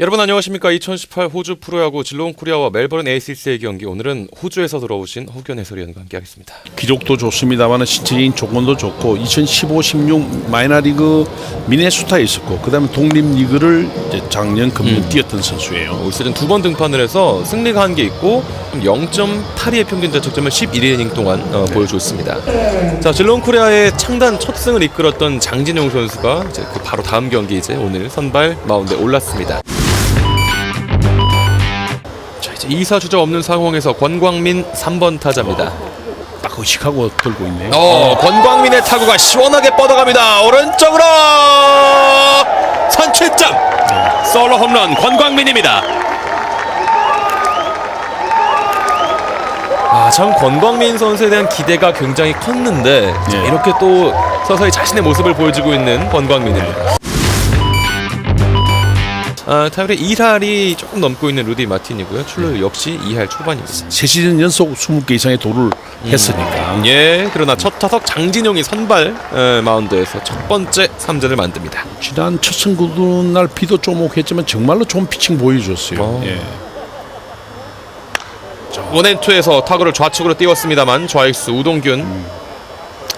여러분 안녕하십니까 2018 호주 프로야구 질롱 코리아와 멜버른 에이시스의 경기 오늘은 호주에서 들어오신 허견 해설위원과 함께하겠습니다. 기록도 좋습니다만 신체적인 조건도 좋고 2015-16 마이너리그 미네소타에 있었고 그다음에 독립리그를 작년 금년 뛰었던 선수예요. 올 시즌 두 번 등판을 해서 승리가 한 게 있고 0.82의 평균 자책점을 11이닝 동안 어, 보여줬습니다. 자 질롱 코리아의 창단 첫 승을 이끌었던 장진용 선수가 이제 그 바로 다음 경기 이제 오늘 선발 마운드에 올랐습니다. 자 이제 2사 주자 없는 상황에서 권광민 3번 타자입니다. 딱 의식하고 들고 있네요. 어, 권광민의 타구가 시원하게 뻗어갑니다. 오른쪽으로 선취점. 솔로 홈런 권광민입니다. 아, 참 권광민 선수에 대한 기대가 굉장히 컸는데 자, 예. 이렇게 또 서서히 자신의 모습을 보여주고 있는 권광민입니다. 아, 타율의 2할이 조금 넘고 있는 루디 마틴이고요. 출루율 역시 2할 초반입니다. 세 시즌 연속 20개 이상의 도를 했으니까 예, 그러나 첫 타석 장진용이 선발 에, 마운드에서 첫 번째 3점을 만듭니다. 지난 첫 승구도 날 비도 좀 오고 했지만 정말로 좋은 피칭 보여줬어요. 어. 예. 원앤투에서 타구를 좌측으로 띄웠습니다만 좌익수 우동균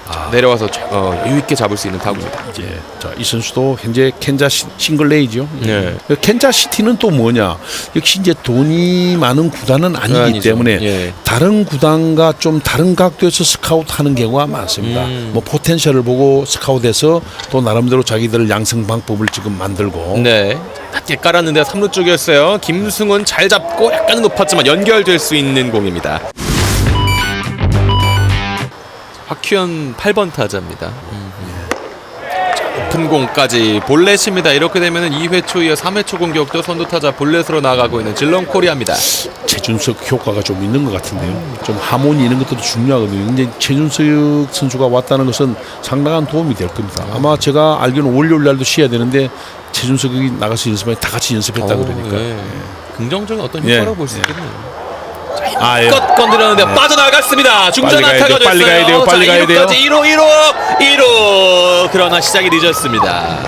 자, 내려와서 자- 어, 여유 있게 잡을 수 있는 타구입니다. 이제 자, 이 선수도 현재 캔자 시 싱글레이죠. 예. 캔자 시티는 또 뭐냐? 역시 이제 돈이 많은 구단은 아니기 아니죠. 때문에 예. 다른 구단과 좀 다른 각도에서 스카우트하는 경우가 많습니다. 음. 뭐 포텐셜을 보고 스카우트해서 또 나름대로 자기들 양성 방법을 지금 만들고 네. 낮게 깔았는데 3루 쪽이었어요. 김승훈 잘 잡고 약간 높았지만 연결될 수 있는 공입니다. 박휘현 8번 타자입니다. 자, 높은 공까지 볼넷입니다. 이렇게 되면 2회 초 이어 3회 초 공격도 선두 타자 볼넷으로 나가고 있는 질렁 코리아입니다. 최준석 효과가 좀 있는 것 같은데요. 좀 하모니 이런 것도 중요하거든요. 근데 최준석 선수가 왔다는 것은 상당한 도움이 될 겁니다. 아마 제가 알기로는 월요일 날도 쉬어야 되는데 최준석이 나가서 연습하니 다 같이 연습했다 어, 그러니까. 예. 긍정적인 어떤 예. 효과라고 볼수 예. 있겠네요. 아, 예. 껏 건드렸는데 빠져나갔습니다. 중전 안타가 돼요, 빨리 됐어요. 가야 돼요, 빨리 자, 가야 돼요. 1루까지 1루 1루 1루 그러나 시작이 늦었습니다.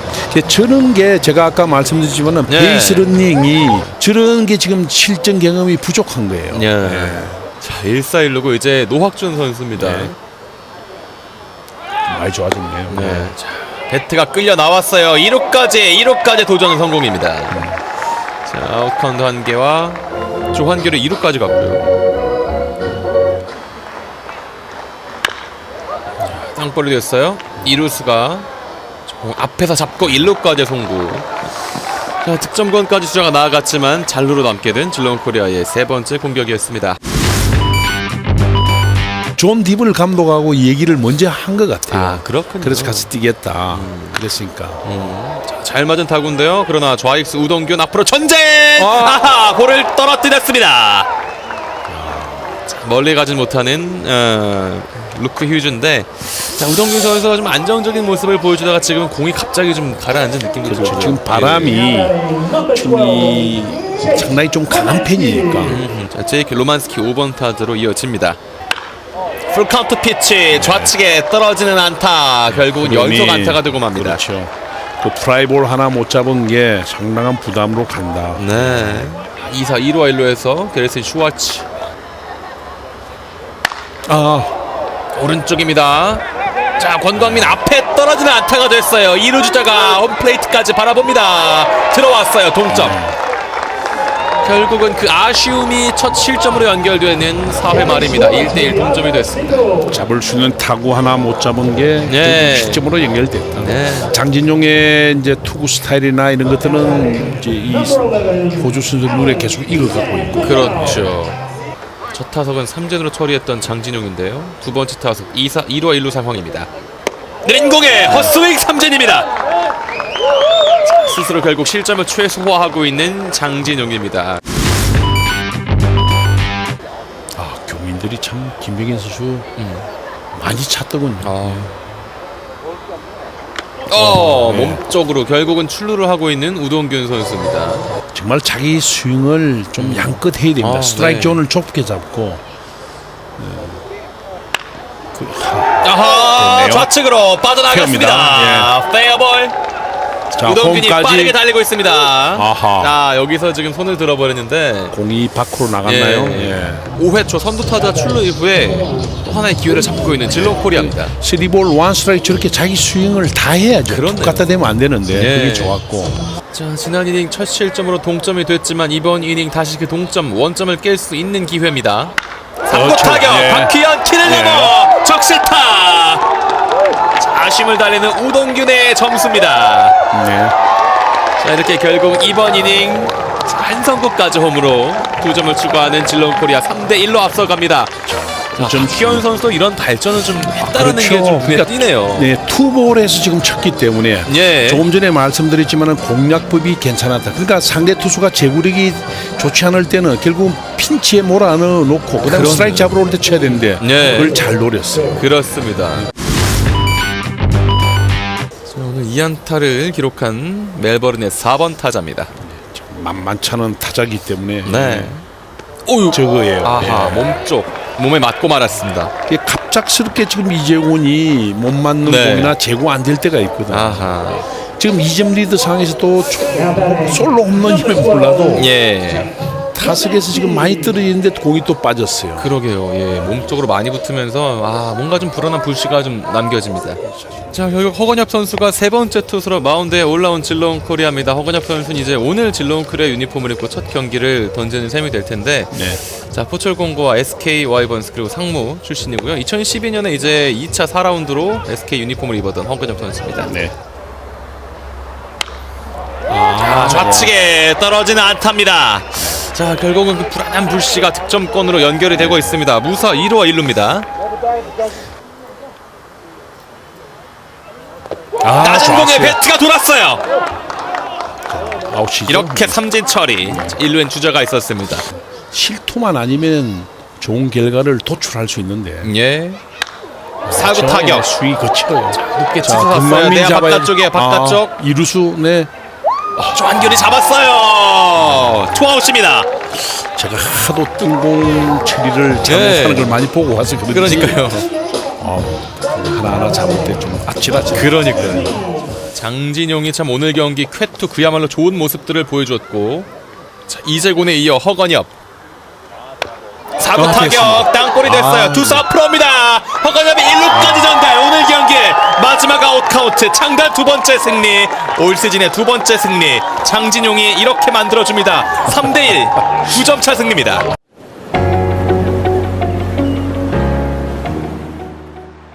저런 게 제가 아까 말씀드렸지만은 네. 베이스 러닝이 저런 게 지금 실전 경험이 부족한 거예요. 예. 자 1사1루고 이제 노학준 선수입니다. 네. 많이 좋아졌네요. 네. 자, 배트가 끌려 나왔어요. 2루까지 2루까지 도전 성공입니다. 자 아웃카운트 한 개와 조한결이 2루까지 갔고요. 땅볼이 됐어요. 2루수가 앞에서 잡고 1루까지 송구. 자, 득점권까지 주자가 나아갔지만 잘루로 남게 된 질롱 코리아의 세 번째 공격이었습니다. 존 디블 감독하고 얘기를 먼저 한 것 같아요. 아 그렇군요. 그래서 가서 뛰겠다. 그랬으니까. 음, 자, 잘 맞은 타구인데요. 그러나 좌익수 우동균 앞으로 전쟁! 아. 아하! 볼을 떨어뜨렸습니다. 자, 멀리 가진 못하는 어, 루크 휴즈인데 자, 우동균 선수가 좀 안정적인 모습을 보여주다가 지금 공이 갑자기 좀 가라앉은 느낌도 그렇죠. 들고요. 지금 바람이 이 상당히 좀 강한 편이니까. 음, 자, 제이크 로만스키 5번 타자로 이어집니다. 풀카운트 피치 좌측에 떨어지는 안타 결국은 연속 안타가 되고 맙니다. 그렇죠. 그 프라이볼 하나 못 잡은 게 상당한 부담으로 간다. 네. 2사 1루와 1루에서 게레슨 슈와츠 아, 오른쪽입니다. 자 권광민 앞에 떨어지는 안타가 됐어요. 2루 주자가 홈플레이트까지 바라봅니다. 들어왔어요. 동점. 결국은 그 아쉬움이 첫 실점으로 연결되는 4회 말입니다. 1대1 동점이 됐습니다. 잡을 수 있는 타구 하나 못 잡은 게 네. 결국 실점으로 연결됐다. 네. 장진용의 이제 투구 스타일이나 이런 것들은 이제 이 호주 선수 눈에 계속 익어가고 있고. 그렇죠. 첫 타석은 3진으로 처리했던 장진용인데요. 두 번째 타석 2사 1루 1루 상황입니다. 느린 공에 헛스윙 3진입니다. 스스로 결국 실점을 최소화하고 있는 장진용입니다. 아, 교민들이 참 김백인 선수 많이 찾더군요. 아. 어, 몸쪽으로 결국은 출루를 하고 있는 우동균 선수입니다. 정말 자기 스윙을 좀 양껏 해야 됩니다. 아, 스트라이크 네. 존을 좁게 잡고 아하 됐네요. 좌측으로 빠져나갔습니다. 페어입니다. 페어볼. 자, 자, 우동균이 홈까지. 빠르게 달리고 있습니다. 아하. 자 여기서 지금 손을 들어버렸는데 공이 밖으로 나갔나요? 예. 예. 5회 초 선두타자 출루 이후에 또 하나의 기회를 잡고 있는 질롱 코리아입니다. 쓰리볼 원 스트라이크 저렇게 자기 스윙을 다 해야죠. 그렇네요. 툭 갖다 대면 안 되는데 예. 그게 좋았고. 자 지난 이닝 첫 실점으로 동점이 됐지만 이번 이닝 다시 그 동점 원점을 깰 수 있는 기회입니다. 3구 그렇죠. 타격 예. 박희연 키를 예. 넘어 적실타. 자심을 달리는 우동균의 점수입니다. 네. 자 이렇게 결국 이번 이닝 한 선구까지 홈으로 두 점을 추가하는 질롱 코리아 3대 1로 앞서갑니다. 자, 좀- 박희연 선수 이런 발전을 좀 했다는 게좀 눈에 그러니까 띄네요. 네, 투볼에서 지금 쳤기 때문에 예. 조금 전에 말씀드렸지만은 공략법이 괜찮았다. 그러니까 상대 투수가 제구력이 좋지 않을 때는 결국 핀치에 몰아 넣어 놓고 그다음. 스트라이크 잡으러 올 때 쳐야 되는데 예. 그걸 잘 노렸어요. 그렇습니다. 자, 오늘 2안타를 기록한 멜버른의 4번 타자입니다. 만만치 않은 타자기 때문에 네. 오유. 저거예요. 아하, 예. 몸쪽 몸에 맞고 말았습니다. 이게 갑작스럽게 지금 이재곤이 못 맞는 네. 공이나 제구 안될 때가 있거든. 요 아하. 지금 2점 리드 상황에서 또 조- 솔로 홈런이면 몰라도 예. 타석에서 지금 많이 떨어지는데 공이 또 빠졌어요. 그러게요. 예. 몸쪽으로 많이 붙으면서 아, 뭔가 좀 불안한 불씨가 좀 남겨집니다. 자, 결국 허건엽 선수가 세 번째 투수로 마운드에 올라온 질롱 코리아입니다. 허건엽 선수는 이제 오늘 질롱 코리아 유니폼을 입고 첫 경기를 던지는 셈이 될 텐데 네. 자 포철공고와 SK 와이번스 그리고 상무 출신이고요. 2012년에 이제 2차 4라운드로 SK 유니폼을 입었던 허근엽 선수입니다. 네. 아, 좌측에 떨어지는 안타입니다. 자 결국은 그 불안한 불씨가 득점권으로 연결이 되고 있습니다. 무사 1루와 1루입니다. 아, 공에 좋았어요. 배트가 돌았어요. 아웃이죠. 이렇게 삼진 처리. 1루엔 주자가 있었습니다. 실투만 아니면 좋은 결과를 도출할 수 있는데 예. 사구 저 타격. 수위 거쳐요. 높게 자, 치솟았어요. 네, 바깥쪽에 바깥쪽. 아, 이루수 네 조한결이 잡았어요. 투아웃입니다. 제가 하도 뜬공 처리를 네. 잘못하는 걸 많이 보고 와서 그런지 그러니까요. 아, 하나하나 잡을 때 좀 아찔하죠. 그러니까요. 장진용이 참 오늘 경기 쾌투 그야말로 좋은 모습들을 보여줬고 자, 이재곤에 이어 허건엽 사구 아, 타격. 땅볼이 됐어요. 아. 투수 앞으로입니다. 허건엽이 1루까지 전달. 오늘 경기 마지막 아웃 카운트 창단 두 번째 승리. 올 시즌의 두 번째 승리. 장진용이 이렇게 만들어줍니다. 3대1 9점 차 승리입니다.